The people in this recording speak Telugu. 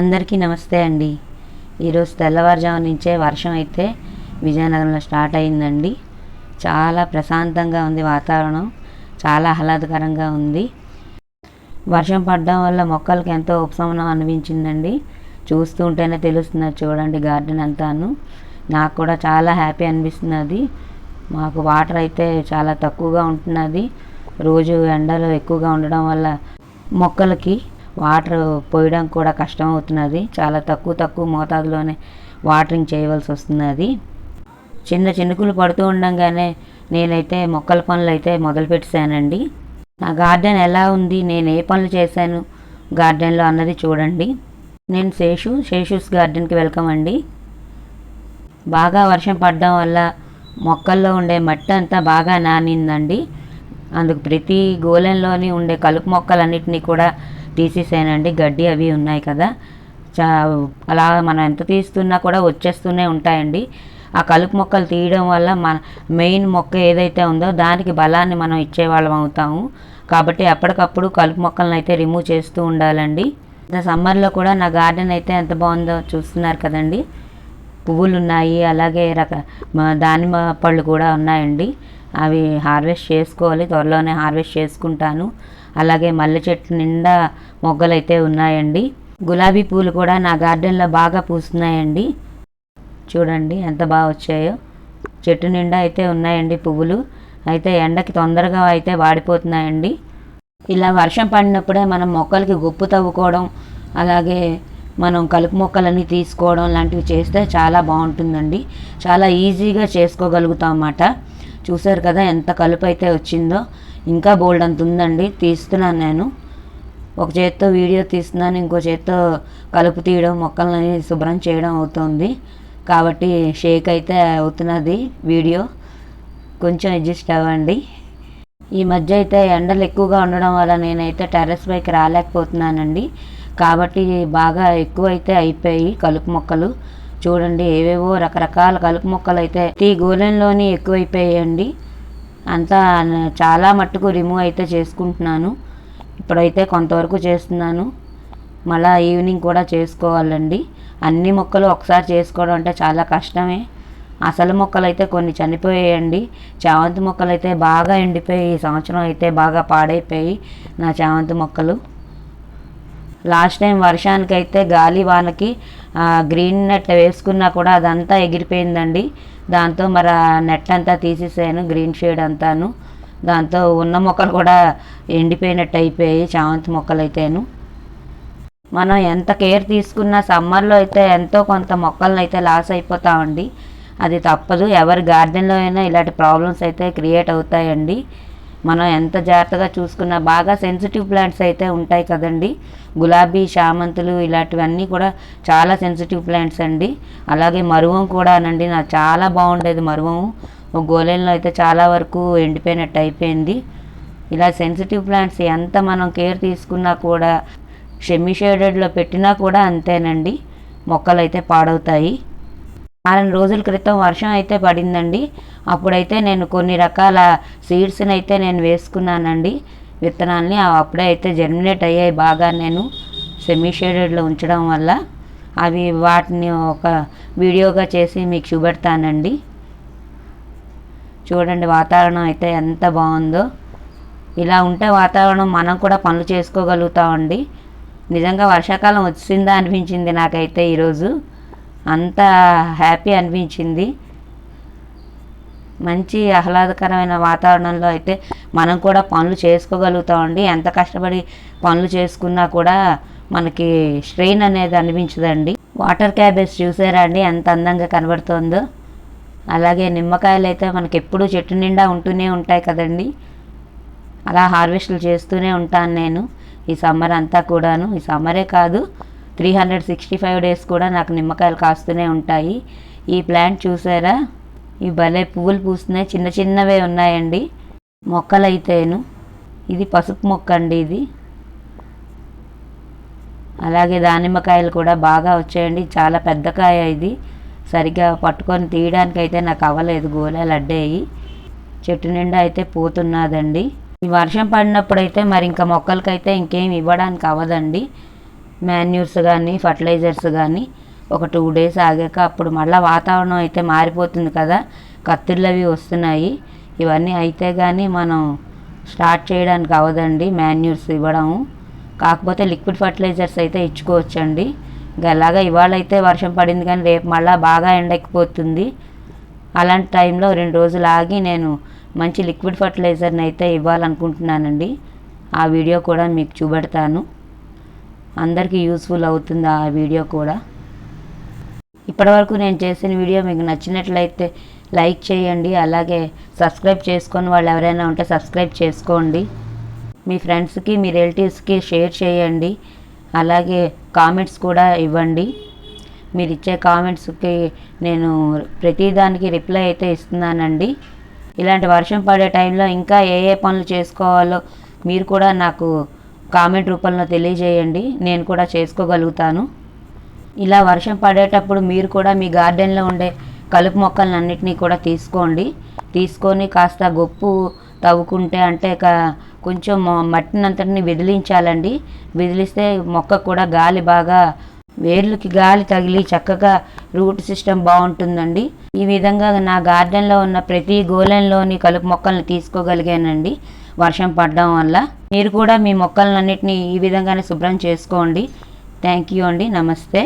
అందరికీ నమస్తే అండి. ఈరోజు తెల్లవారుజాము నుంచే వర్షం అయితే విజయనగరంలో స్టార్ట్ అయిందండి. చాలా ప్రశాంతంగా ఉంది వాతావరణం. చాలా ఆహ్లాదకరంగా ఉంది. వర్షం పడడం వల్ల మొక్కలకి ఎంతో ఉపశమనం అనిపించిందండి. చూస్తూ ఉంటేనే తెలుస్తున్నది చూడండి గార్డెన్ అంతాను. నాకు కూడా చాలా హ్యాపీ అనిపిస్తున్నది. మాకు వాటర్ అయితే చాలా తక్కువగా ఉంటున్నది. రోజు ఎండలు ఎక్కువగా ఉండడం వల్ల మొక్కలకి వాటర్ పోయడం కూడా కష్టం అవుతున్నది చాలా తక్కువ తక్కువ మోతాదులోనే వాటరింగ్ చేయవలసి వస్తున్నది. చిన్న చినుకులు పడుతూ ఉండగానే నేనైతే మొక్కల పనులు అయితే మొదలుపెట్టానండి నా గార్డెన్ ఎలా ఉంది? నేను ఏ పనులు చేశాను? గార్డెన్లో అన్నది చూడండి. నేను శేషు శేషుస్ గార్డెన్కి వెల్కమ్ అండి. బాగా వర్షం పడడం వల్ల మొక్కల్లో ఉండే మట్టి అంతా బాగా నానిందండి. అందుకు ప్రతి గోలెంలోని ఉండే కలుపు మొక్కలన్నిటినీ కూడా తీసేసానండి గడ్డి అవి ఉన్నాయి కదా. చా అలా మనం ఎంత తీస్తున్నా కూడా వచ్చేస్తూనే ఉంటాయండి. ఆ కలుపు మొక్కలు తీయడం వల్ల మన మెయిన్ మొక్క ఏదైతే ఉందో దానికి బలాన్ని మనం ఇచ్చేవాళ్ళం అవుతాము. కాబట్టి ఎప్పటికప్పుడు కలుపు మొక్కలను అయితే రిమూవ్ చేస్తూ ఉండాలండి. సమ్మర్లో కూడా నా గార్డెన్ అయితే ఎంత బాగుందో చూస్తున్నారు కదండి. పువ్వులు ఉన్నాయి అలాగే రక దానిమ్మ పళ్ళు కూడా ఉన్నాయండి. అవి హార్వెస్ట్ చేసుకోవాలి త్వరలోనే హార్వెస్ట్ చేసుకుంటాను. అలాగే మల్లె చెట్టు నిండా మొగ్గలు అయితే ఉన్నాయండి. గులాబీ పూలు కూడా నా గార్డెన్లో బాగా పూస్తున్నాయండి. చూడండి ఎంత బాగా వచ్చాయో. చెట్టు నిండా అయితే ఉన్నాయండి పువ్వులు. అయితే ఎండకి తొందరగా అయితే వాడిపోతున్నాయండి. ఇలా వర్షం పడినప్పుడే మనం మొక్కలకి గుప్పు తవ్వుకోవడం అలాగే మనం కలుపు మొక్కలన్నీ తీసుకోవడం లాంటివి చేస్తే చాలా బాగుంటుందండి. చాలా ఈజీగా చేసుకోగలుగుతాం అన్నమాట. చూసారు కదా ఎంత కలుపు అయితే వచ్చిందో. ఇంకా బోల్డ్ అంత ఉందండి. తీస్తున్నాను నేను. ఒక చేత్తో వీడియో తీస్తున్నాను ఇంకో చేత్తో కలుపు తీయడం మొక్కలని శుభ్రం చేయడం అవుతుంది. కాబట్టి షేక్ అయితే అవుతున్నది వీడియో. కొంచెం అడ్జస్ట్ అవ్వండి. ఈ మధ్య అయితే ఎండలు ఎక్కువగా ఉండడం వల్ల నేనైతే టెర్రస్ పైకి రాలేకపోతున్నానండి. కాబట్టి బాగా ఎక్కువైతే అయిపోయి కలుపు మొక్కలు. చూడండి ఏవేవో రకరకాల కలుపు మొక్కలు అయితే ఈ గోళంలోని ఎక్కువైపోయాయండి. అంతా చాలా మట్టుకు రిమూవ్ అయితే చేసుకుంటున్నాను. ఇప్పుడైతే కొంతవరకు చేస్తున్నాను. మళ్ళా ఈవినింగ్ కూడా చేసుకోవాలండి. అన్ని మొక్కలు ఒకసారి చేసుకోవడం అంటే చాలా కష్టమే. అసలు మొక్కలు అయితే కొన్ని చనిపోయాయండి. చామంతి మొక్కలు అయితే బాగా ఎండిపోయి ఈ సంవత్సరం అయితే బాగా పాడైపోయి నా చామంతి మొక్కలు. లాస్ట్ టైం వర్షానికి అయితే గాలి వానకి గ్రీన్ నెట్ వేసుకున్నా కూడా అదంతా ఎగిరిపోయిందండి. దాంతో మరి ఆ నెట్ అంతా తీసేసాను గ్రీన్ షేడ్ అంతాను. దాంతో ఉన్న మొక్కలు కూడా ఎండిపోయినట్టు అయిపోయాయి చామంతి మొక్కలు అయితేను. మనం ఎంత కేర్ తీసుకున్నా సమ్మర్లో అయితే ఎంతో కొంత మొక్కలను అయితే లాస్ అయిపోతామండి. అది తప్పదు ఎవరి గార్డెన్లో అయినా ఇలాంటి ప్రాబ్లమ్స్ అయితే క్రియేట్ అవుతాయండి. మనం ఎంత జాగ్రత్తగా చూసుకున్నా బాగా సెన్సిటివ్ ప్లాంట్స్ అయితే ఉంటాయి కదండి. గులాబీ చామంతులు ఇలాంటివన్నీ కూడా చాలా సెన్సిటివ్ ప్లాంట్స్ అండి. అలాగే మరువం కూడా అనండి నాకు చాలా బాగుండేది మరువం గోలెల్లో గోళంలో అయితే చాలా వరకు ఎండిపోయినట్టు అయిపోయింది. ఇలా సెన్సిటివ్ ప్లాంట్స్ ఎంత మనం కేర్ తీసుకున్నా కూడా షెమ్మి షేడెడ్లో పెట్టినా కూడా అంతేనండి. మొక్కలు అయితే పాడవుతాయి. వారం రోజుల క్రితం వర్షం అయితే పడిందండి. అప్పుడైతే నేను కొన్ని రకాల సీడ్స్ని అయితే నేను వేసుకున్నానండి. విత్తనాల్ని అప్పుడే అయితే జర్మినేట్ అయ్యాయి బాగా నేను సెమీ షేడెడ్లో ఉంచడం వల్ల. అవి వాటిని ఒక వీడియోగా చేసి మీకు చూపెడతానండి. చూడండి వాతావరణం అయితే ఎంత బాగుందో. ఇలా ఉంటే వాతావరణం మనం కూడా పనులు చేసుకోగలుగుతామండి. నిజంగా వర్షాకాలం వచ్చిందా అనిపించింది నాకైతే ఈరోజు. అంత హ్యాపీ అనిపించింది. మంచి ఆహ్లాదకరమైన వాతావరణంలో అయితే మనం కూడా పనులు చేసుకోగలుగుతామండి. ఎంత కష్టపడి పనులు చేసుకున్నా కూడా మనకి స్ట్రెయిన్ అనేది అనిపించదండి. వాటర్ క్యాబేజ్ చూసారా అండి? ఎంత అందంగా కనబడుతుందో. అలాగే నిమ్మకాయలు అయితే మనకి ఎప్పుడూ చెట్టు నిండా ఉంటూనే ఉంటాయి కదండి. అలా హార్వెస్ట్లు చేస్తూనే ఉంటాను నేను ఈ సమ్మర్ అంతా కూడాను. ఈ సమ్మరే కాదు three hundred sixty five days కూడా నాకు నిమ్మకాయలు కాస్తూనే ఉంటాయి. ఈ ప్లాంట్ చూసారా? ఈ భలే పువ్వులు పూస్తున్నాయి. చిన్న చిన్నవే ఉన్నాయండి. మొక్కలైతేను. ఇది పసుపు మొక్క అండి ఇది. అలాగే దానిమ్మకాయలు కూడా బాగా వచ్చాయండి. చాలా పెద్ద కాయ ఇది. సరిగ్గా పట్టుకొని తీయడానికి అయితే నాకు అవ్వలేదు. గోళాలు అడ్డేయి. చెట్టు నిండా అయితే పోతున్నదండి. ఈ వర్షం పడినప్పుడు అయితే మరి ఇంకా మొక్కలకైతే ఇంకేం ఇవ్వడానికి అవ్వదండి. మాన్యూర్స్ కానీ ఫర్టిలైజర్స్ కానీ ఒక టూ డేస్ ఆగాక అప్పుడు మళ్ళీ వాతావరణం అయితే మారిపోతుంది కదా. కత్తిళ్ళు అవి వస్తున్నాయి. ఇవన్నీ అయితే కానీ మనం స్టార్ట్ చేయడానికి అవదండి మాన్యూర్స్ ఇవ్వడం కాకపోతే లిక్విడ్ ఫర్టిలైజర్స్ అయితే ఇచ్చుకోవచ్చండి. ఇంకా అలాగా ఇవాళ అయితే వర్షం పడింది కానీ రేపు మళ్ళీ బాగా ఎండెక్కిపోతుంది. అలాంటి టైంలో రెండు రోజులు ఆగి నేను మంచి లిక్విడ్ ఫర్టిలైజర్ని అయితే ఇవ్వాలనుకుంటున్నానండి. ఆ వీడియో కూడా మీకు చూపెడతాను. అందరికీ యూస్ఫుల్ అవుతుంది ఆ వీడియో కూడా? ఇప్పటివరకు నేను చేసిన వీడియో మీకు నచ్చినట్లయితే లైక్ చేయండి అలాగే సబ్స్క్రైబ్ చేసుకొని వాళ్ళు ఎవరైనా ఉంటే సబ్స్క్రైబ్ చేసుకోండి. మీ ఫ్రెండ్స్కి మీ రిలేటివ్స్కి షేర్ చేయండి అలాగే కామెంట్స్ కూడా ఇవ్వండి. మీరు ఇచ్చే కామెంట్స్కి నేను ప్రతిదానికి రిప్లై అయితే ఇస్తున్నానండి. ఇలాంటి వర్షం పడే టైంలో ఇంకా ఏ ఏ పనులు చేసుకోవాలో మీరు కూడా నాకు కామెంట్ రూపంలో తెలియజేయండి. నేను కూడా చేసుకోగలుగుతాను. ఇలా వర్షం పడేటప్పుడు మీరు కూడా మీ గార్డెన్లో ఉండే కలుపు మొక్కలన్నింటినీ కూడా తీసుకోండి. తీసుకొని కాస్త గొప్పు తవ్వుకుంటే అంటే క- కొంచెం మట్టినంతటిని విదిలించాలండి. విదిలిస్తే మొక్క కూడా గాలి బాగా వేర్లకి గాలి తగిలి చక్కగా రూట్ సిస్టమ్ బాగుంటుందండి. ఈ విధంగా నా గార్డెన్లో ఉన్న ప్రతి గోళంలోని కలుపు మొక్కల్ని తీసుకోగలిగానండి. వర్షం పడడం వల్ల. మీరు కూడా మీ మొక్కలన్నింటినీ ఈ విధంగానే శుభ్రం చేసుకోండి. థ్యాంక్ యూ అండి. నమస్తే.